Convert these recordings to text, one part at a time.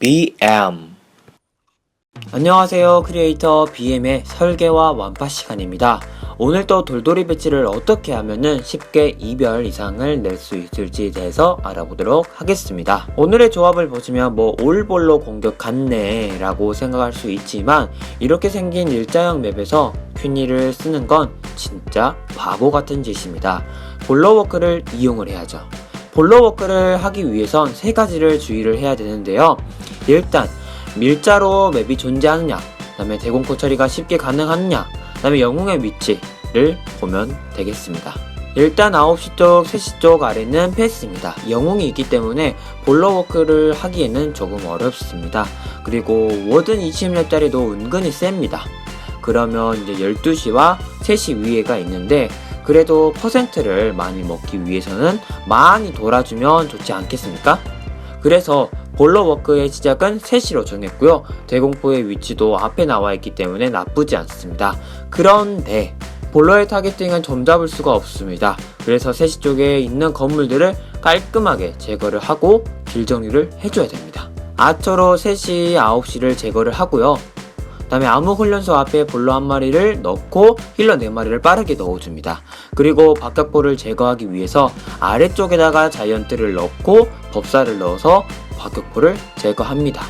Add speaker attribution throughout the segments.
Speaker 1: BM 안녕하세요 크리에이터 BM의 설계와 완파 시간입니다. 오늘 또 돌돌이 배치를 어떻게 하면은 쉽게 2별 이상을 낼 수 있을지에 대해서 알아보도록 하겠습니다. 오늘의 조합을 보시면 뭐 올볼로 공격 같네 라고 생각할 수 있지만 이렇게 생긴 일자형 맵에서 퀸니를 쓰는 건 진짜 바보 같은 짓입니다 볼러워크를 이용을 해야죠 볼러워크를 하기 위해선 세 가지를 주의를 해야 되는데요. 일단 밀자로 맵이 존재하느냐, 그다음에 대공포 처리가 쉽게 가능하느냐, 그다음에 영웅의 위치를 보면 되겠습니다. 일단 9시 쪽, 3시 쪽 아래는 패스입니다. 영웅이 있기 때문에 볼러워크를 하기에는 조금 어렵습니다. 그리고 워든 20렙짜리도 은근히 셉니다. 그러면 이제 12시와 3시 위에가 있는데 그래도 퍼센트를 많이 먹기 위해서는 많이 돌아주면 좋지 않겠습니까? 그래서 볼러워크의 시작은 3시로 정했고요. 대공포의 위치도 앞에 나와 있기 때문에 나쁘지 않습니다. 그런데 볼러의 타겟팅은 점잡을 수가 없습니다. 그래서 3시 쪽에 있는 건물들을 깔끔하게 제거를 하고 길 정리를 해줘야 됩니다. 아처로 3시, 9시를 제거를 하고요. 다음에 암흑 훈련소 앞에 볼로 한 마리를 넣고 힐러 네 마리를 빠르게 넣어줍니다. 그리고 박격포를 제거하기 위해서 아래쪽에다가 자이언트를 넣고 법사를 넣어서 박격포를 제거합니다.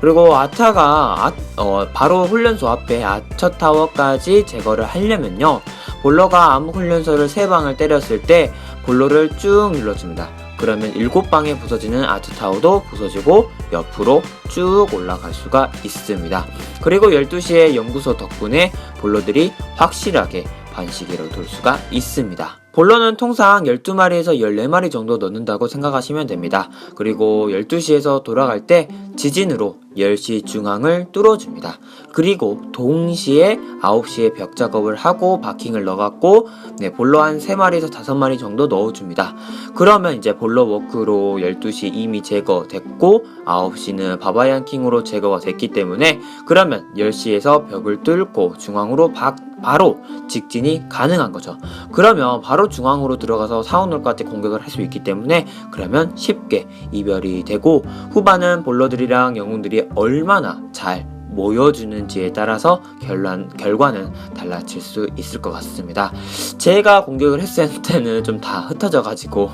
Speaker 1: 그리고 아타가 아- 어, 바로 훈련소 앞에 아처 타워까지 제거를 하려면요. 볼러가 암흑 훈련소를 세 방을 때렸을 때 볼로를 쭉 눌러줍니다. 그러면 일곱 방에 부서지는 아트 타워도 부서지고 옆으로 쭉 올라갈 수가 있습니다. 그리고 12시에 연구소 덕분에 볼러들이 확실하게 반시계로 돌 수가 있습니다. 볼러는 통상 12마리에서 14마리 정도 넣는다고 생각하시면 됩니다. 그리고 12시에서 돌아갈 때 지진으로 10시 중앙을 뚫어줍니다. 그리고 동시에 9시에 벽 작업을 하고 바킹을 넣어갖고 네, 볼러 한 3마리에서 5마리 정도 넣어줍니다. 그러면 이제 볼러 워크로 12시 이미 제거됐고 9시는 바바리안 킹으로 제거가 됐기 때문에 그러면 10시에서 벽을 뚫고 중앙으로 바, 바로 직진이 가능한 거죠. 그러면 바로 중앙으로 들어가서 사우놀까지 공격을 할 수 있기 때문에 그러면 쉽게 이별이 되고 후반은 볼러들이랑 영웅들이 얼마나 잘 모여주는지에 따라서 결론, 결과는 달라질 수 있을 것 같습니다. 제가 공격을 했을 때는 좀 다 흩어져 가지고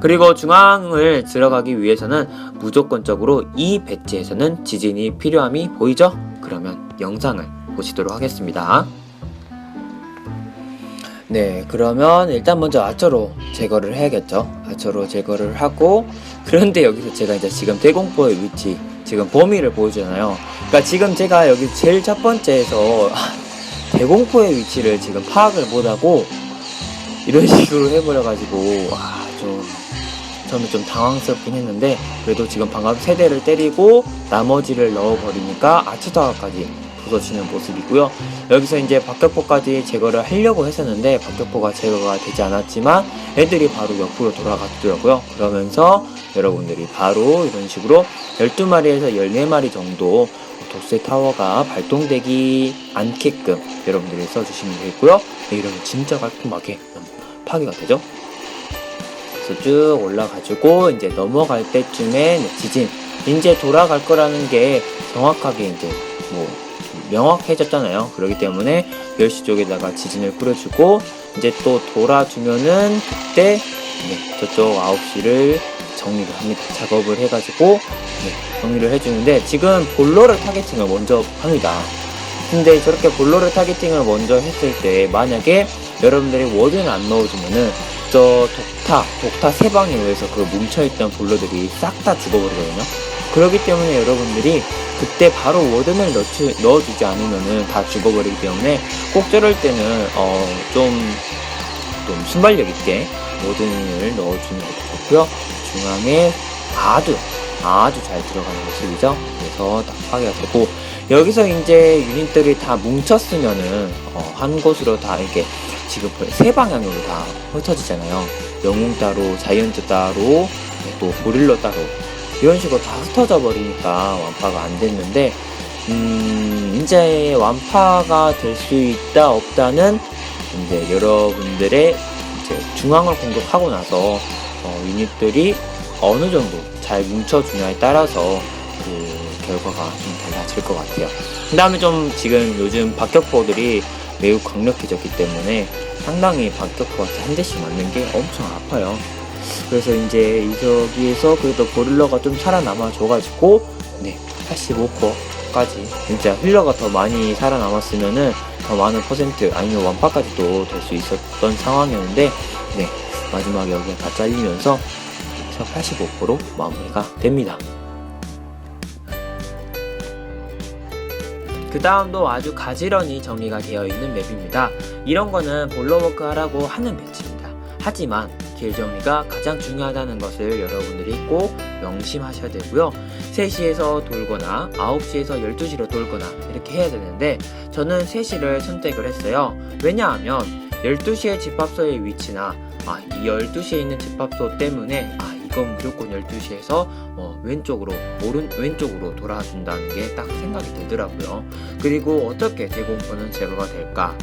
Speaker 1: 그리고 중앙을 들어가기 위해서는 무조건적으로 이 배치에서는 지진이 필요함이 보이죠? 그러면 영상을 보시도록 하겠습니다. 네, 그러면 일단 먼저 아처로 제거를 해야겠죠. 아처로 제거를 하고 그런데 여기서 제가 이제 지금 대공포의 위치 지금 범위를 보여주잖아요. 그러니까 지금 제가 여기 제일 첫 번째에서 대공포의 위치를 지금 파악을 못하고 이런 식으로 해버려가지고 와, 좀 저는 좀 당황스럽긴 했는데 그래도 지금 방금 세 대를 때리고 나머지를 넣어버리니까 아츠타와까지 부서지는 모습이고요. 여기서 이제 박격포까지 제거를 하려고 했었는데 박격포가 제거가 되지 않았지만 애들이 바로 옆으로 돌아갔더라고요. 그러면서 여러분들이 바로 이런 식으로 12마리에서 14마리 정도 독세 타워가 발동되지 않게끔 여러분들이 써주시면 되고요. 네, 이러면 진짜 깔끔하게 파괴가 되죠. 그래서 쭉 올라가지고 이제 넘어갈 때쯤에 네, 지진 이제 돌아갈 거라는 게 정확하게 이제 뭐 명확해졌잖아요. 그렇기 때문에 10시 쪽에다가 지진을 뿌려주고 이제 또 돌아주면은 그때 네, 저쪽 9시를 정리를 합니다. 작업을 해가지고 네, 정리를 해주는데 지금 볼러를 타겟팅을 먼저 합니다. 근데 저렇게 볼러를 타겟팅을 먼저 했을 때 만약에 여러분들이 워든을 안 넣어주면은 저 독타, 독타 세 방에 의해서 그 뭉쳐있던 볼러들이 싹 다 죽어버리거든요. 그렇기 때문에 여러분들이 그때 바로 워든을 넣지, 넣어주지 않으면은 다 죽어버리기 때문에 꼭 저럴 때는 어, 좀, 좀 순발력 있게 워든을 넣어주는 것도 좋고요. 중앙에 아주 아주 잘 들어가는 모습이죠. 그래서 딱 파괴가 되고 여기서 이제 유닛들이 다 뭉쳤으면은 어, 한 곳으로 다 이렇게 지금 세 방향으로 다 흩어지잖아요. 영웅 따로, 자이언트 따로, 네, 또 고릴러 따로 이런 식으로 다 흩어져 버리니까 완파가 안 됐는데 음, 이제 완파가 될 수 있다 없다는 이제 여러분들의 이제 중앙을 공격하고 나서 어, 유닛들이 어느 정도 잘 뭉쳐주냐에 따라서 그 결과가 좀 달라질 것 같아요. 그 다음에 좀 지금 요즘 박격포들이 매우 강력해졌기 때문에 상당히 박격포한테 한 대씩 맞는 게 엄청 아파요. 그래서 이제 이저기에서 그래도 보릴러가 좀 살아남아 줘가지고 네 85%까지 진짜 힐러가 더 많이 살아남았으면은 더 많은 퍼센트 아니면 완파까지도 될 수 있었던 상황이었는데 네 마지막에 여기가 다 잘리면서 85% 마무리가 됩니다. 그 다음도 아주 가지런히 정리가 되어 있는 맵입니다. 이런 거는 볼로워크 하라고 하는 배치입니다. 하지만 길 정리가 가장 중요하다는 것을 여러분들이 꼭 명심하셔야 되고요. 3시에서 돌거나 9시에서 12시로 돌거나 이렇게 해야 되는데 저는 3시를 선택을 했어요. 왜냐하면 12시의 집합소의 위치나 아, 이 12시에 있는 집합소 때문에 아, 이건 무조건 12시에서 어, 왼쪽으로 오른 왼쪽으로 돌아준다는 게 딱 생각이 들더라고요. 그리고 어떻게 대공포는 제거가 될까?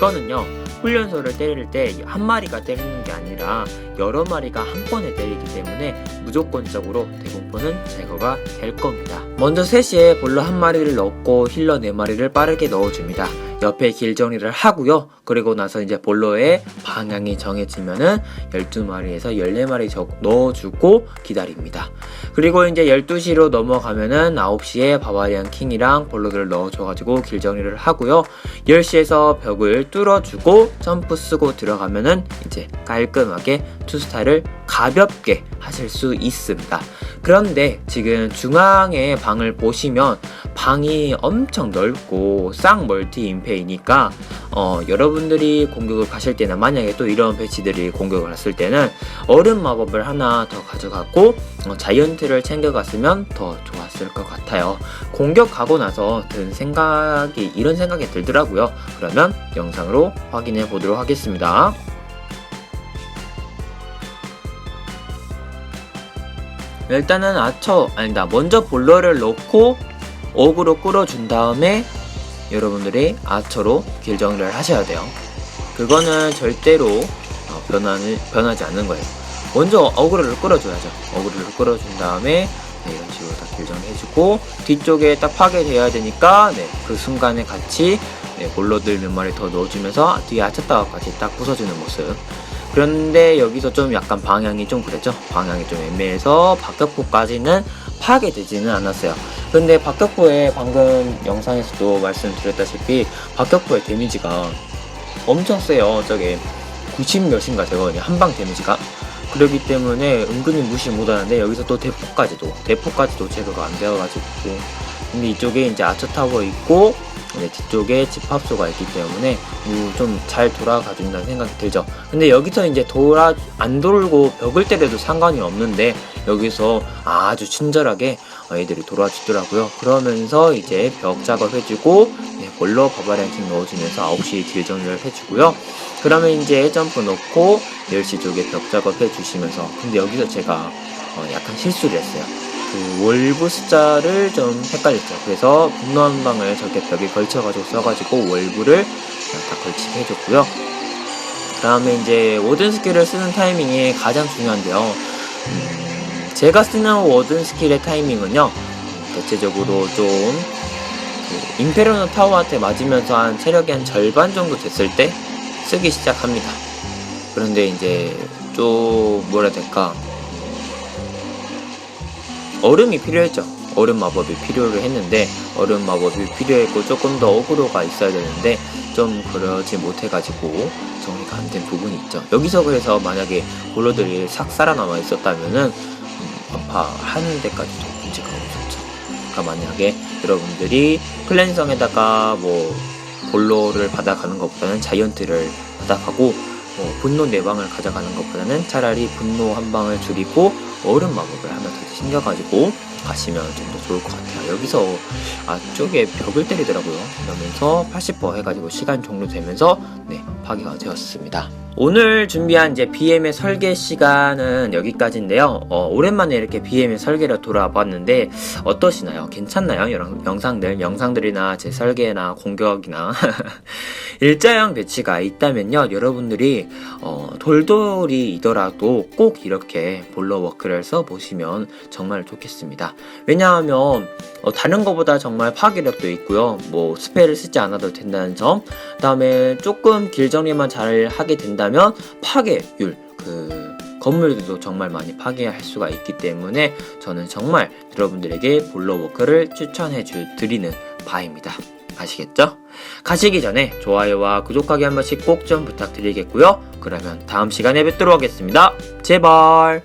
Speaker 1: 그거는요. 훈련소를 때릴 때 한 마리가 때리는 게 아니라 여러 마리가 한 번에 때리기 때문에 무조건적으로 대공포는 제거가 될 겁니다. 먼저 3시에 볼러 한 마리를 넣고 힐러 4마리를 빠르게 넣어줍니다. 옆에 길 정리를 하고요. 그리고 나서 이제 볼러의 방향이 정해지면은 12마리에서 14마리 적 넣어주고 기다립니다. 그리고 이제 12시로 넘어가면은 9시에 바바리안 킹이랑 볼러들을 넣어줘가지고 길 정리를 하고요. 10시에서 벽을 뚫어주고 점프 쓰고 들어가면은 이제 깔끔하게 투스타를 가볍게 하실 수 있습니다. 그런데 지금 중앙에 방을 보시면 방이 엄청 넓고 쌍 멀티 임페이니까 어, 여러분들이 공격을 가실 때는 만약에 또 이런 배치들이 공격을 했을 때는 얼음 마법을 하나 더 가져갔고 어, 자이언트를 챙겨갔으면 더 좋았을 것 같아요. 공격하고 나서 든 생각이 이런 생각이 들더라고요. 그러면 영상으로 확인해 보도록 하겠습니다. 일단은 아처 아니다 먼저 볼러를 넣고 옥으로 끌어준 다음에 여러분들이 아처로 길 정리를 하셔야 돼요. 그거는 절대로 어, 변하는, 변하지 않는 거예요. 먼저 어그로를 끌어줘야죠. 어그로를 끌어준 다음에 네, 이런 식으로 다 길정해주고 뒤쪽에 딱 파괴돼야 되니까 네, 그 순간에 같이 네, 볼러들 몇 마리 더 넣어주면서 뒤에 아차다가까지 딱 부서주는 모습. 그런데 여기서 좀 약간 방향이 좀 그랬죠. 방향이 좀 애매해서 박격포까지는 파괴되지는 않았어요. 근데 박격포의 방금 영상에서도 말씀드렸다시피 박격포의 데미지가 엄청 세요. 저게 90 몇인가 되거든요. 한방 데미지가. 그렇기 때문에 은근히 무시 못하는데 여기서 또 대포까지도 대포까지도 제거가 안 되어가지고 근데 이쪽에 이제 아처 타워 있고 네, 뒤쪽에 집합소가 있기 때문에 좀잘 돌아가 준다는 생각이 들죠. 근데 여기서 이제 돌아 안 돌고 벽을 때려도 상관이 없는데 여기서 아주 친절하게 애들이 돌아주더라고요. 그러면서 이제 벽 작업해주고 네, 볼러 바바리안킹 넣어주면서 9시 길 정리를 해주고요. 그러면 이제 점프 넣고 10시 쪽에 벽 작업해 주시면서 근데 여기서 제가 어, 약간 실수를 했어요. 그 월브 숫자를 좀 헷갈렸죠. 그래서 분노 한 방을 저렇게 벽에 걸쳐가지고 써가지고 월브를 다 걸치게 해줬고요. 그 다음에 이제 워든 스킬을 쓰는 타이밍이 가장 중요한데요. 음, 제가 쓰는 워든 스킬의 타이밍은요. 대체적으로 좀 그 임페르노 타워한테 맞으면서 한 체력이 한 절반 정도 됐을 때 쓰기 시작합니다. 그런데 이제 좀 뭐라 해야 될까 얼음이 필요했죠. 얼음 마법이 필요를 했는데 얼음 마법이 필요했고 조금 더 어그로가 있어야 되는데 좀 그러지 못해가지고 정리가 안 된 부분이 있죠. 여기서 그래서 만약에 볼러들이 싹 살아남아 있었다면은 음, 아파하는 데까지도 문제가 없었죠. 그러니까 만약에 여러분들이 클랜성에다가 뭐 볼로를 받아가는 것보다는 자이언트를 받아가고 뭐 분노 네 방을 가져가는 것보다는 차라리 분노 한 방을 줄이고 얼음 마법을 하나 더 챙겨가지고 가시면 좀 더 좋을 것 같아요. 여기서 앞쪽에 벽을 때리더라고요. 그러면서 80% 해가지고 시간 종료되면서 네 하게 되었습니다. 오늘 준비한 이제 BM의 설계 시간은 여기까지인데요. 어, 오랜만에 이렇게 BM의 설계를 돌아봤는데 어떠시나요? 괜찮나요? 이런 영상들, 영상들이나 제 설계나 공격이나 일자형 배치가 있다면요. 여러분들이 어, 돌돌이이더라도 꼭 이렇게 볼러워크를 써보시면 정말 좋겠습니다. 왜냐하면 어, 다른 것보다 정말 파괴력도 있고요. 뭐 스펠을 쓰지 않아도 된다는 점. 그다음에 조금 길 정리만 잘 하게 된다면 파괴율 그 건물들도 정말 많이 파괴할 수가 있기 때문에 저는 정말 여러분들에게 볼러워크를 추천해 주 드리는 바입니다. 아시겠죠? 가시기 전에 좋아요와 구독하기 한 번씩 꼭 좀 부탁드리겠고요. 그러면 다음 시간에 뵙도록 하겠습니다. 제발.